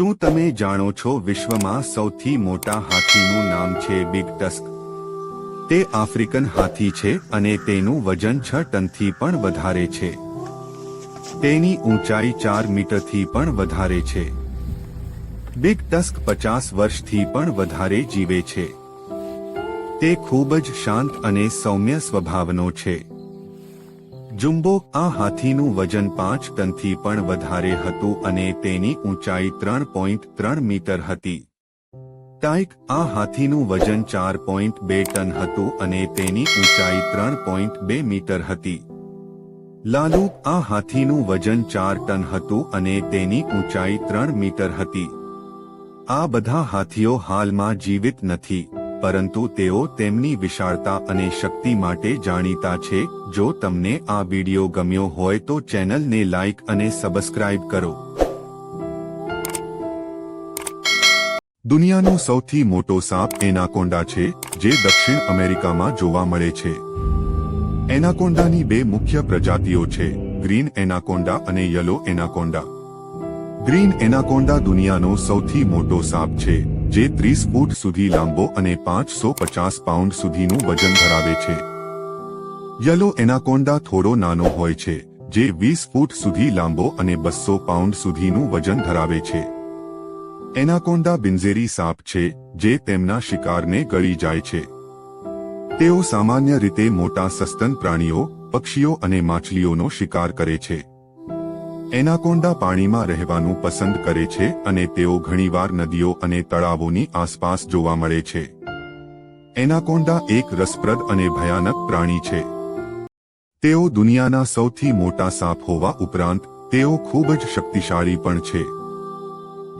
શું તમે જાણો છો વિશ્વમાં સૌથી મોટા હાથીનું નામ છે બિગ ટસ્ક? તે આફ્રિકન હાથી છે અને તેનું વજન છ ટનથી પણ વધારે છે. તેની ઊંચાઈ ચાર મીટરથી પણ વધારે છે. બિગ ટસ્ક પચાસ વર્ષથી પણ વધારે જીવે છે. તે ખૂબ જ શાંત અને સૌમ્ય સ્વભાવનો છે. જુમ્બો આ હાથીનું વજન પાંચ ટનથી પણ વધારે હતું અને તેની ઊંચાઈ ત્રણ પોઈન્ટ ત્રણ મીટર હતી. ટાઇક આ હાથીનું વજન ચાર પોઈન્ટ બે ટન હતું અને તેની ઊંચાઈ ત્રણ પોઈન્ટ બે મીટર હતી. લાલુ, આ હાથીનું વજન ચાર ટન હતું અને તેની ઊંચાઈ ત્રણ મીટર હતી. આ બધા હાથીઓ હાલમાં જીવિત નથી. પરંતુ તેઓ તેમની વિશાળતા અને શક્તિ માટે જાણીતા છે. જો તમને આ વિડિયો ગમ્યો હોય તો ચેનલને લાઇક અને સબસ્ક્રાઇબ કરો. દુનિયાનો સૌથી મોટો સાપ એનાકોન્ડા છે, જે દક્ષિણ અમેરિકામાં જોવા મળે છે. એનાકોન્ડાની બે મુખ્ય પ્રજાતિઓ છે, ગ્રીન એનાકોન્ડા અને યલો એનાકોન્ડા ગ્રીન એનાકોન્ડા દુનિયાનો સૌથી મોટો સાપ છે. જે ત્રીસ ફૂટ સુધી લાંબો અને પાંચસો પચાસ પાઉન્ડ સુધીનું વજન ધરાવે છે. યલો એનાકોન્ડા થોડો નાનો હોય છે, જે વીસ ફૂટ સુધી લાંબો અને બસો પાઉન્ડ સુધીનું વજન ધરાવે છે. એનાકોન્ડા બિન્ઝેરી સાપ છે, જે તેમના શિકારને ગળી જાય છે. તેઓ સામાન્ય રીતે મોટા સસ્તન પ્રાણીઓ, પક્ષીઓ અને માછલીઓનો શિકાર કરે છે. એનાકોન્ડા પાણીમાં રહેવાનું પસંદ કરે છે અને તેઓ ઘણીવાર નદીઓ અને તળાવોની આસપાસ જોવા મળે છે. એનાકોન્ડા એક રસપ્રદ અને ભયાનક પ્રાણી છે. તેઓ દુનિયાના સૌથી મોટા સાપ હોવા ઉપરાંત, તેઓ ખૂબ જ શક્તિશાળી પણ છે.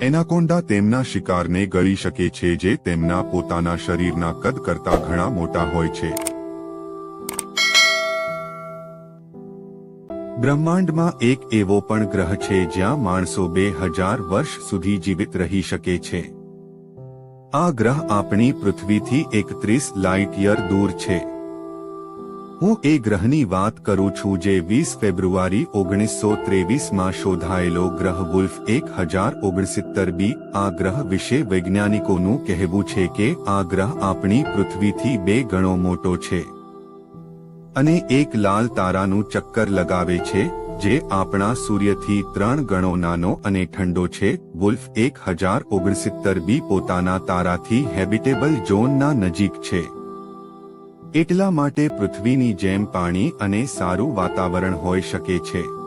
એનાકોન્ડા તેમના શિકારને ગળી શકે છે જે તેમના પોતાના શરીરના કદ કરતા ઘણા મોટા હોય છે. બ્રહ્માંડમાં એક એવો પણ ગ્રહ છે જ્યાં માણસો બે હજાર વર્ષ સુધી જીવિત રહી શકે છે. આ ગ્રહ આપણી પૃથ્વીથી એકત્રીસ લાઇટ યર દૂર છે. હું એ ગ્રહની વાત કરું છું જે વીસ ફેબ્રુઆરી ઓગણીસો ત્રેવીસમાં શોધાયેલો ગ્રહ વુલ્ફ એક હજાર ઓગણસિત્તર બી. આ ગ્રહ વિશે વૈજ્ઞાનિકોનું કહેવું છે કે આ ગ્રહ આપણી પૃથ્વીથી બે ગણો મોટો છે. અને એક લાલ તારાનું ચક્કર લગાવે છે, જે આપણા સૂર્યથી ત્રણ ગણો નાનો અને ઠંડો છે. વુલ્ફ એક હજાર ઓગણસિત્તર બી પોતાના તારાથી હેબિટેબલ ઝોનના નજીક છે. એટલા માટે પૃથ્વીની જેમ પાણી અને સારું વાતાવરણ હોઈ શકે છે.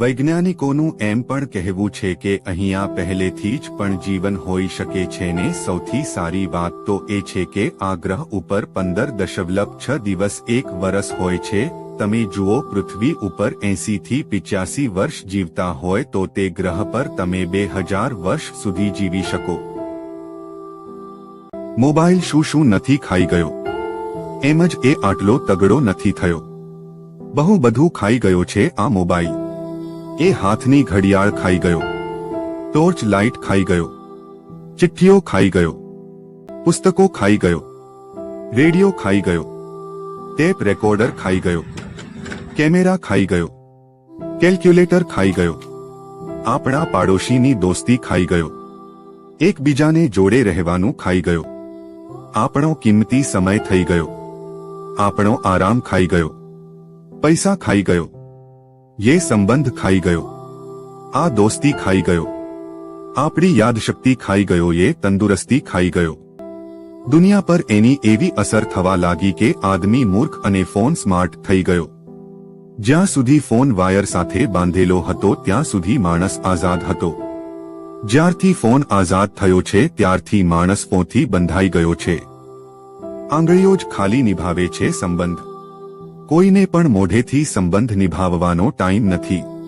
વૈજ્ઞાનિકોનું એમ પણ કહેવું છે કે અહીંયા પહેલેથી જ પણ જીવન હોઈ શકે છે ને સૌથી સારી વાત તો એ છે કે આ ગ્રહ ઉપર પંદર દશમલવ છ દિવસ એક વરસ હોય છે. તમે જુઓ, પૃથ્વી ઉપર એસી થી પિચ્યાસી વર્ષ જીવતા હોય તો તે ગ્રહ પર તમે બે હજાર વર્ષ સુધી જીવી શકો. મોબાઈલ શું શું નથી ખાઈ ગયો? એમ જ એ આટલો તગડો નથી થયો. બહુ બધું ખાઈ ગયો છે આ મોબાઈલ. એ હાથની ઘડિયાળ ખાઈ ગયો ટોર્ચ લાઇટ ખાઈ ગયો ચિઠ્ઠીઓ ખાઈ ગયો પુસ્તકો ખાઈ ગયો રેડિયો ખાઈ ગયો ટેપ રેકોર્ડર ખાઈ ગયો કેમેરા ખાઈ ગયો કેલ્ક્યુલેટર ખાઈ ગયો આપણા પાડોશીની દોસ્તી ખાઈ ગયો એકબીજાને જોડે રહેવાનું ખાઈ ગયો આપણો કિંમતી સમય થઈ ગયો આપણો આરામ ખાઈ ગયો પૈસા ખાઈ ગયો યે સંબંધ ખાઈ ગયો. આ દોસ્તી ખાઈ ગયો. આપણી યાદશક્તિ ખાઈ ગયો, યે તંદુરસ્તી ખાઈ ગયો. દુનિયા પર એની એવી અસર થવા લાગી કે આદમી મૂર્ખ અને ફોન સ્માર્ટ થઈ ગયો. જ્યાં સુધી ફોન વાયર સાથે બાંધેલો હતો, ત્યાં સુધી માણસ આઝાદ હતો. જ્યારથી ફોન આઝાદ થયો છે, ત્યારથી માણસ ફોનથી બંધાઈ ગયો છે. આંગળીઓ જ ખાલી નિભાવે છે સંબંધ. કોઈને પણ મોઢેથી સંબંધ નિભાવવાનો ટાઈમ નથી.